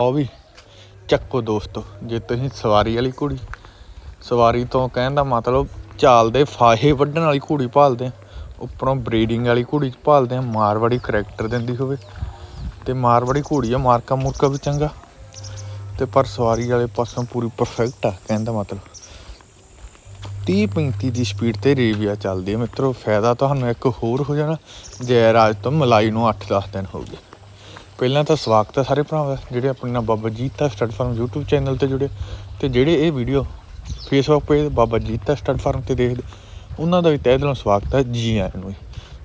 ਉਹ ਵੀ ਚੱਕੋ ਦੋਸਤੋ, ਜੇ ਤੁਸੀਂ ਸਵਾਰੀ ਵਾਲੀ ਘੋੜੀ ਸਵਾਰੀ ਤੋਂ ਕਹਿਣ ਦਾ ਮਤਲਬ ਚਾਲ ਦੇ ਫਾਹੇ ਵੱਢਣ ਵਾਲੀ ਘੋੜੀ ਭਾਲਦੇ ਆ, ਉੱਪਰੋਂ ਬਰੀਡਿੰਗ ਵਾਲੀ ਘੋੜੀ ਭਾਲਦੇ ਆ ਮਾਰਵਾੜੀ ਕਰੈਕਟਰ ਦਿੰਦੀ ਹੋਵੇ, ਤੇ ਮਾਰਵਾੜੀ ਘੋੜੀ ਆ ਮਾਰਕਾ ਮੁਰਕਾ ਵੀ ਚੰਗਾ, ਤੇ ਪਰ ਸਵਾਰੀ ਵਾਲੇ ਪਾਸੋਂ ਪੂਰੀ ਪਰਫੈਕਟ ਆ, ਕਹਿਣ ਦਾ ਮਤਲਬ। 30 35 ਦੀ ਸਪੀਡ ਤੇ ਰੇਵੀਆ ਚੱਲਦੀ ਹੈ ਮਿੱਤਰੋ, ਫਾਇਦਾ ਤੁਹਾਨੂੰ ਇੱਕ ਹੋਰ ਹੋ ਜਾਣਾ, ਜੈ ਰਾਜ ਤੋਂ ਮਲਾਈ ਨੂੰ 8-10 ਦਿਨ ਹੋ ਗਏ। ਪਹਿਲਾਂ ਤਾਂ ਸਵਾਗਤ ਹੈ ਸਾਰੇ ਭਰਾਵਾਂ ਦਾ, ਜਿਹੜੇ ਆਪਣੇ ਨਾਲ Baba Jeeta stud farm YouTube channel ਤੇ ਜੁੜੇ ਤੇ ਜਿਹੜੇ ਇਹ video Facebook page Baba Jeeta stud farm ਤੇ ਦੇਖਦੇ, ਉਹਨਾਂ ਦਾ ਵੀ ਤਹਿ ਦਿਲੋਂ ਸਵਾਗਤ ਹੈ ਜੀ ਆਇਆਂ ਨੂੰ ਜੀ।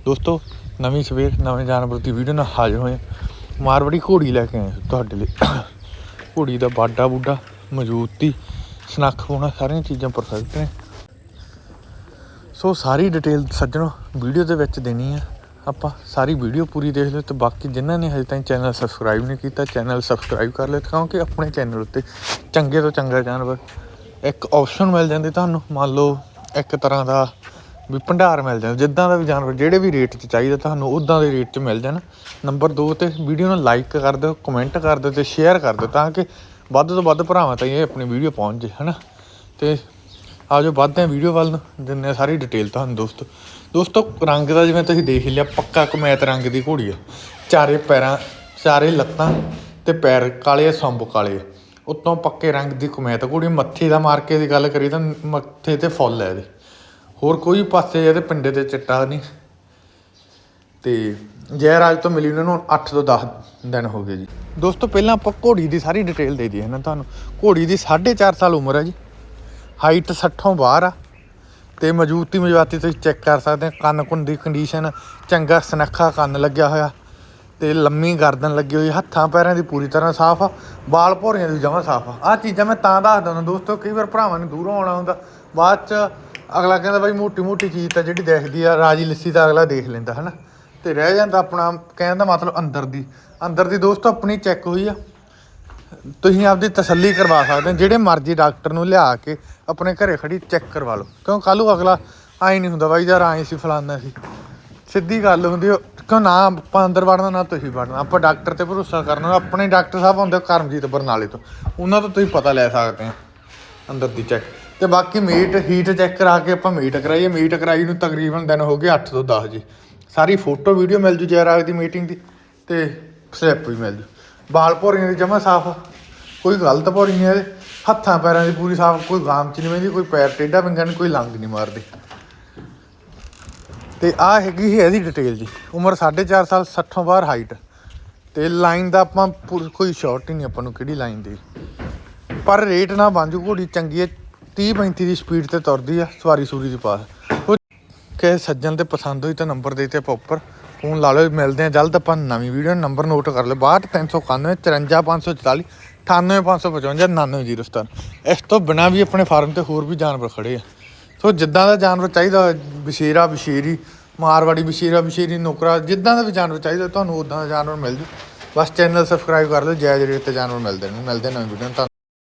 ਦੋਸਤੋ, ਨਵੀਂ ਸਵੇਰ, ਨਵੇਂ ਜਾਨਵਰ ਦੀ ਵੀਡੀਓ ਨਾਲ ਹਾਜ਼ਰ ਹੋਏ ਹਾਂ। ਮਾਰਵਾੜੀ ਘੋੜੀ ਲੈ ਕੇ ਆਏ ਤੁਹਾਡੇ ਲਈ ਘੋੜੀ ਦਾ ਬਾਡਾ ਬੂਡਾ ਮਜ਼ਬੂਤੀ, ਸਨੱਖ ਹੋਣਾ, ਸਾਰੀਆਂ ਚੀਜ਼ਾਂ ਪਰਫੈਕਟ ਨੇ ਸੋ ਸਾਰੀ ਡਿਟੇਲ ਸੱਜਣੋ, ਵੀਡੀਓ ਦੇ ਵਿੱਚ ਦੇਣੀ ਆ ਆਪਾਂ ਸਾਰੀ ਵੀਡੀਓ ਪੂਰੀ ਦੇਖ ਲਿਓ ਤੇ ਬਾਕੀ ਜਿਨ੍ਹਾਂ ਨੇ ਹਜੇ ਤਾਈਂ ਚੈਨਲ ਸਬਸਕ੍ਰਾਈਬ ਨਹੀਂ ਕੀਤਾ ਚੈਨਲ ਸਬਸਕ੍ਰਾਈਬ ਕਰ ਲਿਓ ਕਿਉਂਕਿ ਆਪਣੇ ਚੈਨਲ ਉੱਤੇ ਚੰਗੇ ਤੋਂ ਚੰਗਾ ਜਾਨਵਰ ਇੱਕ ਆਪਸ਼ਨ ਮਿਲ ਜਾਂਦੀ ਤੁਹਾਨੂੰ। ਮੰਨ ਲਓ ਇੱਕ ਤਰ੍ਹਾਂ ਦਾ ਵੀ ਭੰਡਾਰ ਮਿਲ ਜਾਂਦਾ, ਜਿੱਦਾਂ ਦਾ ਵੀ ਜਾਨਵਰ ਜਿਹੜੇ ਵੀ ਰੇਟ 'ਚ ਚਾਹੀਦਾ ਤੁਹਾਨੂੰ ਉਦਾਂ ਦੇ ਰੇਟ 'ਚ ਮਿਲ ਜਾਣ। ਨੰਬਰ 2 ਤੇ ਵੀਡੀਓ ਨੂੰ ਲਾਈਕ ਕਰ ਦਿਓ ਕਮੈਂਟ ਕਰ ਦਿਓ ਤੇ ਸ਼ੇਅਰ ਕਰ ਦਿਓ ਤਾਂ ਕਿ ਵੱਧ ਤੋਂ ਵੱਧ ਭਰਾਵਾਂ ਤਾਈਂ ਇਹ ਆਪਣੀ ਵੀਡੀਓ ਪਹੁੰਚ ਜੇ ਹਨਾ? ਤੇ ਆਜੋ ਵੱਧਦੇ ਹਾਂ ਵੀਡੀਓ ਵੱਲ ਨੂੰ ਦਿੰਨੇ ਹਾਂ ਸਾਰੀ ਡਿਟੇਲ ਤੁਹਾਨੂੰ ਦੋਸਤੋ। ਦੋਸਤੋ, ਰੰਗ ਦਾ ਜਿਵੇਂ ਤੁਸੀਂ ਦੇਖ ਲਿਆ, ਪੱਕਾ ਕਮੈਤ ਰੰਗ ਦੀ ਘੋੜੀ ਆ। ਚਾਰੇ ਪੈਰਾਂ, ਚਾਰੇ ਲੱਤਾਂ ਤੇ ਪੈਰ ਕਾਲੇ ਆ, ਸੰਭ ਕਾਲੇ ਆ। ਉੱਤੋਂ ਪੱਕੇ ਰੰਗ ਦੀ ਕਮੈਤ ਘੋੜੀ, ਮੱਥੇ ਦਾ ਮਾਰਕੇ ਦੀ ਗੱਲ ਕਰੀ ਤਾਂ ਮੱਥੇ ਤੇ ਫੁੱਲ ਹੈ ਇਹਦੇ। ਹੋਰ ਕੋਈ ਪਾਸੇ ਇਹਦੇ ਪਿੰਡੇ ਤੇ ਚਿੱਟਾ ਨਹੀਂ। ਤੇ ਜੈਰਾਜ ਤੋਂ ਮਿਲੀ ਉਹਨਾਂ ਨੂੰ 8 ਤੋਂ 10 ਦਿਨ ਹੋ ਗਏ ਜੀ। ਦੋਸਤੋ, ਪਹਿਲਾਂ ਆਪਾਂ ਘੋੜੀ ਦੀ ਸਾਰੀ ਡਿਟੇਲ ਦੇ ਦਈਏ ਨਾ ਤੁਹਾਨੂੰ। ਘੋੜੀ ਦੀ 4.5 ਸਾਲ ਉਮਰ ਹੈ ਜੀ। ਹਾਈਟ 60 ਬਾਹਰ ਆ। ਤੇ ਮਜ਼ਬੂਤੀ ਮਜਵਾਤੀ ਤੁਸੀਂ ਚੈੱਕ ਕਰ ਸਕਦੇ ਆ ਕੰਨ ਕੁੰਨ ਦੀ ਕੰਡੀਸ਼ਨ ਚੰਗਾ ਸਨੱਖਾ ਕੰਨ ਲੱਗਿਆ ਹੋਇਆ ਤੇ ਲੰਮੀ ਗਰਦਨ ਲੱਗੀ ਹੋਈ, ਹੱਥਾਂ ਪੈਰਾਂ ਦੀ ਪੂਰੀ ਤਰ੍ਹਾਂ ਸਾਫ਼ ਆ, ਵਾਲ ਭੋਰੀਆਂ ਦੀ ਜਮਾਂ ਸਾਫ਼ ਆ। ਆਹ ਚੀਜ਼ਾਂ ਮੈਂ ਤਾਂ ਦੱਸ ਦਿੰਦਾ ਦੋਸਤੋ, ਕਈ ਵਾਰ ਭਰਾਵਾਂ ਨੂੰ ਦੂਰੋਂ ਆਉਣਾ ਹੁੰਦਾ, ਬਾਅਦ ਚ ਅਗਲਾ ਕਹਿੰਦਾ ਬਾਈ ਮੋਟੀ ਮੋਟੀ ਚੀਜ਼ ਤਾਂ ਜਿਹੜੀ ਦੇਖਦੀ ਆ, ਰਾਜੀ ਲੱਸੀ ਤਾਂ ਅਗਲਾ ਦੇਖ ਲੈਂਦਾ, ਹਨਾ? ਤੇ ਰਹਿ ਜਾਂਦਾ ਆਪਣਾ, ਕਹਿਣ ਦਾ ਮਤਲਬ ਅੰਦਰ ਦੀ ਅੰਦਰ ਦੀ ਦੋਸਤੋ ਆਪਣੀ ਚੈੱਕ ਹੋਈ ਆ। ਤੁਸੀਂ ਆਪਦੀ ਤਸੱਲੀ ਕਰਵਾ ਸਕਦੇ ਹੋ ਜਿਹੜੇ ਮਰਜ਼ੀ ਡਾਕਟਰ ਨੂੰ ਲਿਆ ਕੇ ਆਪਣੇ ਘਰੇ ਖੜੀ ਚੈੱਕ ਕਰਵਾ ਲਓ। ਕਿਉਂ ਕੱਲ੍ਹ ਨੂੰ ਅਗਲਾ ਆਈ ਨਹੀਂ ਹੁੰਦਾ ਬਾਈ ਯਾਰ ਆਏ ਸੀ ਫਲਾਨਾ ਸੀ। ਸਿੱਧੀ ਗੱਲ ਹੁੰਦੀ ਆ, ਕਿਉਂ ਨਾ ਆਪਾਂ ਅੰਦਰ ਵੜਨਾ ਨਾ ਤੁਸੀਂ ਵੜਨਾ। ਆਪਾਂ ਡਾਕਟਰ ਤੇ ਭਰੋਸਾ ਕਰਨਾ ਆਪਣੇ ਡਾਕਟਰ ਸਾਹਿਬ ਹੁੰਦੇ ਕਰਮਜੀਤ ਬਰਨਾਲੇ ਤੋਂ। ਉਹਨਾਂ ਤੋਂ ਤੁਸੀਂ ਪਤਾ ਲੈ ਸਕਦੇ ਆ ਅੰਦਰ ਦੀ ਚੈੱਕ ਤੇ ਬਾਕੀ ਮੀਟ ਹੀਟ ਚੈੱਕ ਕਰਾ ਕੇ ਆਪਾਂ ਮੀਟ ਕਰਾਈਏ। ਮੀਟ ਕਰਾਈ ਨੂੰ ਤਕਰੀਬਨ ਦਿਨ ਹੋ ਗਏ 8 ਤੋਂ 10 ਜੀ। ਸਾਰੀ ਫੋਟੋ ਵੀਡੀਓ ਮਿਲ ਜੂ ਜੈਰਾਗ ਦੀ ਮੀਟਿੰਗ ਦੀ ਤੇ ਸਲਿੱਪ ਵੀ ਮਿਲ ਜੂ। ਬਾਲ ਭੋਰੀਆਂ ਦੀ ਜਮਾ ਸਾਫ਼। ਕੋਈ ਗਲਤ ਭੋਰੀ ਨਹੀਂ ਇਹਦੇ ਹੱਥਾਂ ਪੈਰਾਂ ਦੀ ਪੂਰੀ ਸਾਫ਼। ਕੋਈ ਗਾਮ ਚ ਨਹੀਂ ਵਹਿੰਦੀ ਕੋਈ ਪੈਰ ਟੇਢਾ ਵਿੰਗਾ ਨਹੀਂ ਕੋਈ ਲੰਗ ਨਹੀਂ ਮਾਰਦੀ। ਤੇ ਆ ਹੈਗੀ ਸੀ ਇਹਦੀ ਡਿਟੇਲ ਜੀ। ਉਮਰ 4.5 ਸਾਲ 60 ਬਾਹਰ ਹਾਈਟ ਤੇ ਲਾਈਨ ਦਾ ਆਪਾਂ ਕੋਈ ਸ਼ਾਰਟ ਹੀ ਨਹੀਂ ਆਪਾਂ ਨੂੰ ਕਿਹੜੀ ਲਾਈਨ ਦੀ। ਪਰ ਰੇਟ ਨਾ ਬਾਂਜੂ ਘੋੜੀ ਚੰਗੀ ਹੈ। 30 35 ਦੀ ਸਪੀਡ ਤੇ ਤੁਰਦੀ ਆ ਸਵਾਰੀ ਸੂਰੀ ਦੀ ਪਾਸ ਉਹ ਕਿ ਸੱਜਣ ਤੇ ਪਸੰਦ ਹੋਈ ਤਾਂ ਨੰਬਰ ਦੇ ਤੇ ਆਪਾਂ ਉੱਪਰ ਫੋਨ ਲਾ ਲਓ, ਮਿਲਦੇ ਆ ਜਲਦ ਆਪਾਂ ਨਵੀਂ ਵੀਡੀਓ ਨੰਬਰ ਨੋਟ ਕਰ ਲਿਓ 62391 54544 98555 99007 ਇਸ ਤੋਂ ਬਿਨਾ ਵੀ ਆਪਣੇ ਫਾਰਮ ਤੇ ਹੋਰ ਵੀ ਜਾਨਵਰ ਖੜੇ ਆ। ਸੋ ਜਿੱਦਾਂ ਦਾ ਜਾਨਵਰ ਚਾਹੀਦਾ ਬਸ਼ੇਰਾ ਬਸ਼ੀਰੀ ਮਾਰਵਾੜੀ ਬਸ਼ੀਰਾ ਬਸ਼ੀਰੀ ਨੋਕਰਾ, ਜਿੱਦਾਂ ਦਾ ਵੀ ਜਾਨਵਰ ਚਾਹੀਦਾ, ਤੁਹਾਨੂੰ ਉਦਾਂ ਦਾ ਜਾਨਵਰ ਮਿਲ ਜੂ। ਬਸ ਚੈਨਲ ਸਬਸਕ੍ਰਾਈਬ ਕਰ ਲਓ, ਜੈ ਰੇਟ ਤੇ ਜਾਨਵਰ ਮਿਲਦੇ ਨੇ। ਮਿਲਦੇ ਨਵੀਂ ਵੀਡੀਓ